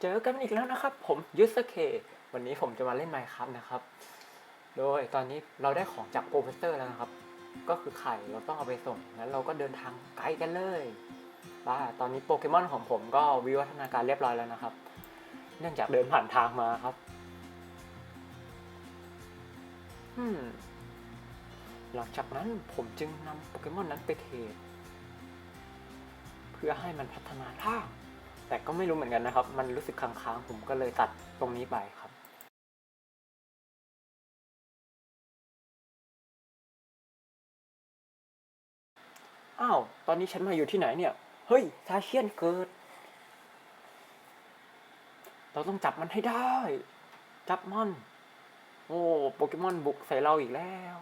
เจอกันอีกแล้วนะครับ ผมยุทธเควันนี้ผมจะมาเล่นไมค์ครับนะครับ โดยตอนนี้เราได้ของจากโปรเฟสเซอร์แล้วนะครับ ก็คือไข่เราต้องเอาไปส่งงั้นเราก็เดินทางไกลกันเลยบ้าตอนนี้โปเกมอนของผมก็วิวัฒนาการเรียบร้อยแล้วนะครับ เนื่องจากเดินผ่านทางมาครับอืมหลังจากนั้นผมจึงนำโปเกมอนนั้นไปเทรดเพื่อให้มันพัฒนาท่าง แต่ก็ไม่รู้เหมือนกันนะครับ มันรู้สึกค้างๆ ผมก็เลยตัดตรงนี้ไปครับอ้าว ตอนนี้ฉันมาอยู่ที่ไหนเนี่ย เฮ้ยซาเชียนเกิด เราต้องจับมันให้ได้ จับมัน โอ้โปเกมอนบุกใส่เราอีกแล้ว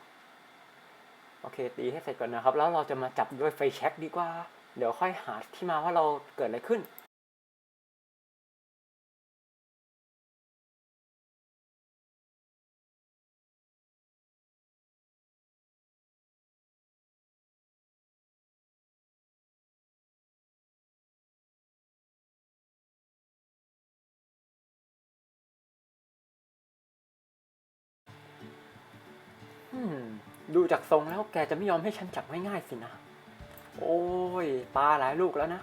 โอเค ตีให้เสร็จก่อนนะครับ แล้วเราจะมาจับด้วยไฟแช็กดีกว่า เดี๋ยวค่อยหาที่มาว่าเราเกิดอะไรขึ้น ดูจากทรงแล้วแกจะไม่ยอมให้ฉันจับง่ายๆสินะ โอ้ยปลาหลายลูกแล้วนะ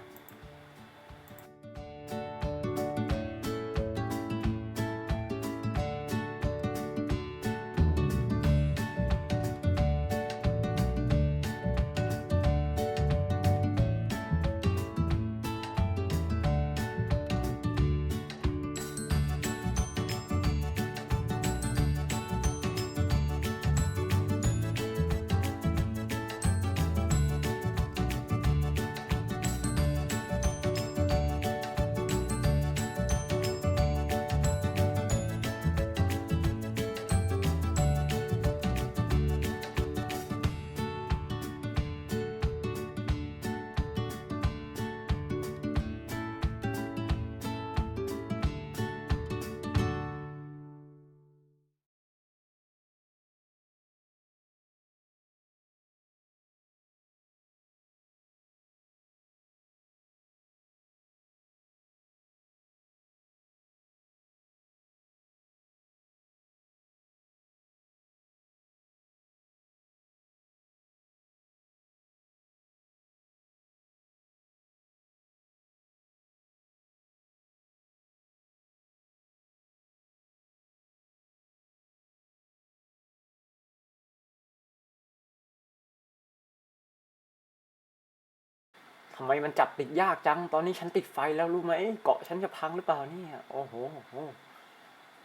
ำไมมันจับติดยากจัง ตอนนี้ฉันติดไฟแล้วรู้ไหม เกาะฉันจะพังหรือเปล่าเนี่ย โอ้โหโอ้โห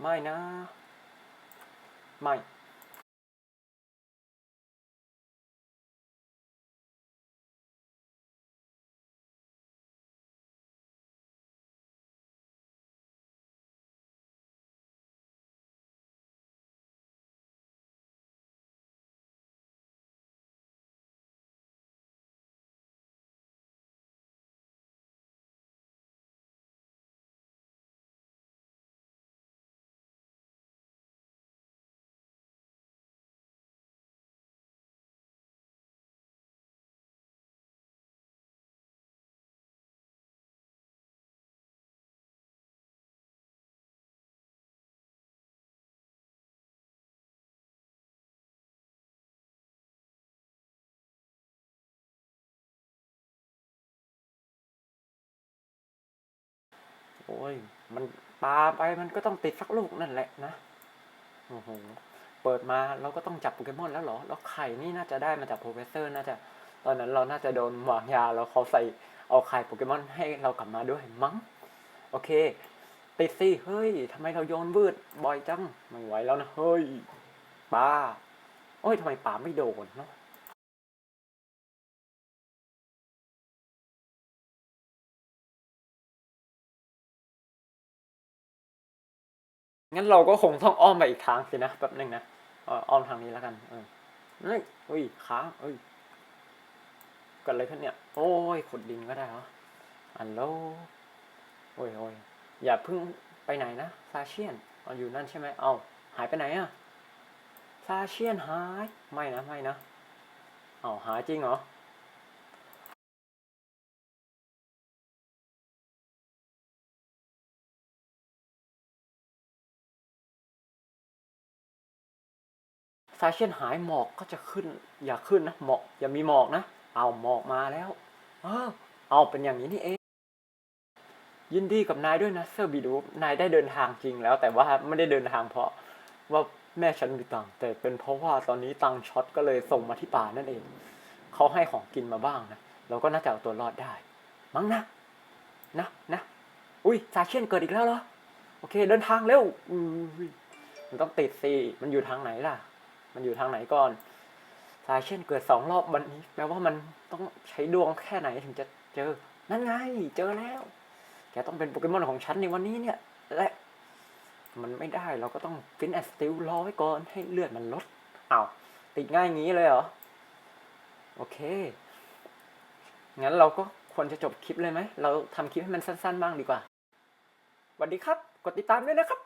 ไม่นะ ไม่ โอ้ย มันปาไปมันก็ต้องติดสักลูกนั่นแหละนะ โอ้โห เปิดมาเราก็ต้องจับโปเกมอนแล้วเหรอ แล้วไข่นี่น่าจะได้มาจากโปรเฟสเซอร์น่าจะ ตอนนั้นเราน่าจะโดนวางยาแล้วเขาใส่เอาไข่โปเกมอนให้เรากลับมาด้วยมั้ง โอเค ติดสิ เฮ้ยทำไมเราโยนวืดบ่อยจัง ไม่ไหวแล้วนะ เฮ้ยปลาโอ้ยทำไมปลาไม่โดนเนาะ งั้นเราก็คงต้องอ้อมไปอีกทางสินะแป๊บหนึ่งนะอออ้อมทางนี้แล้วกันเออเฮ้ยเฮ้ยค้างเอ้ยกันอะไรขึ้นเนี่ย โอ้ยขุดดินก็ได้เหรออันโลโอ้ยโอ้ยอย่าเพิ่งไปไหนนะซาเชียนเอาอยู่นั่นใช่ไหมเอาหายไปไหนอะซาเชียนหาย ไม่นะไม่นะเอาหายจริงเหรอ ซาเชียนหายหมอกก็จะขึ้น อย่าขึ้นนะหมอกอย่ามีหมอกนะ เอาหมอกมาแล้ว เออ เอาเป็นอย่างนี้นี่เอง ยินดีกับนายด้วยนะเซอร์บีดูนายได้เดินทางจริงแล้ว แต่ว่าไม่ได้เดินทางเพราะว่าแม่ฉันมีตังแต่เป็นเพราะว่าตอนนี้ตังช็อตก็เลยส่งมาที่ป่านั่นเอง เขาให้ของกินมาบ้างนะเราก็น่าจะเอาตัวรอดได้ มั้งนะ นะนะอุ้ยซาเชียนเกิดอีกแล้วเหรอ โอเค เดินทางเร็วมันต้องติดสิมันอยู่ทางไหนล่ะ มันอยู่ทางไหนก่อนซายเชียนเกิดสองรอบวันนี้แปลว่ามันต้องใช้ดวงแค่ไหนถึงจะเจอ นั่นไง เจอแล้ว แกต้องเป็นโปเกมอนของฉันในวันนี้เนี่ย และมันไม่ได้เราก็ต้องฟินแอสติลรอไว้ก่อนให้เลือดมันลดเอ้าติดง่ายงี้เลยเหรอ โอเค งั้นเราก็ควรจะจบคลิปเลยไหม เราทำคลิปให้มันสั้นๆ บ้างดีกว่าสวัสดีครับ กดติดตามด้วยนะครับ